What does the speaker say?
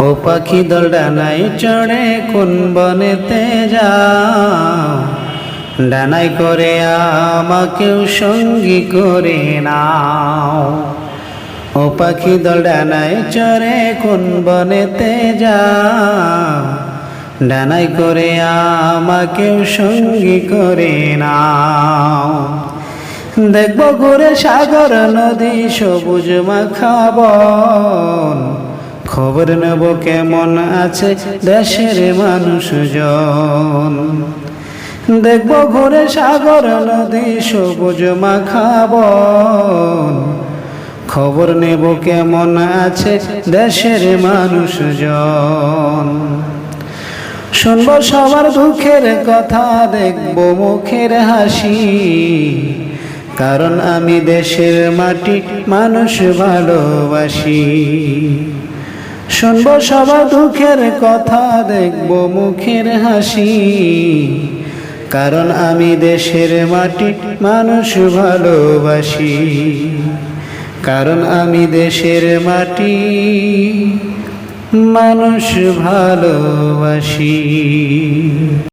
ও পাখি দল ডানাই চড়ে, কোন বনেতে যাও? ডানাই করে আমাকেও সঙ্গী করে নাও। ও পাখি দল ডানাই চড়ে, কোন বনেতে যাও? ডানাই করে আমাকেও সঙ্গী করে নাও। দেখব ঘুরে সাগর, নদী, সবুজ মাখাবন খবর নেব কেমন আছে দেশের মানুষজন। দেখব ঘুরে সাগর, নদী, সবুজ মাখাবন। খবর নেব কেমন আছে দেশের মানুষজন। শুনব সবার দুঃখের কথা, দেখব মুখের হাসি। কারণ আমি দেশের মাটি মানুষ ভালোবাসি। শুনব সবা দুঃখের কথা, দেখব মুখের হাসি। কারণ আমি দেশের মাটি, মানুষ ভালোবাসি। কারণ আমি দেশের মাটি, মানুষ ভালোবাসি।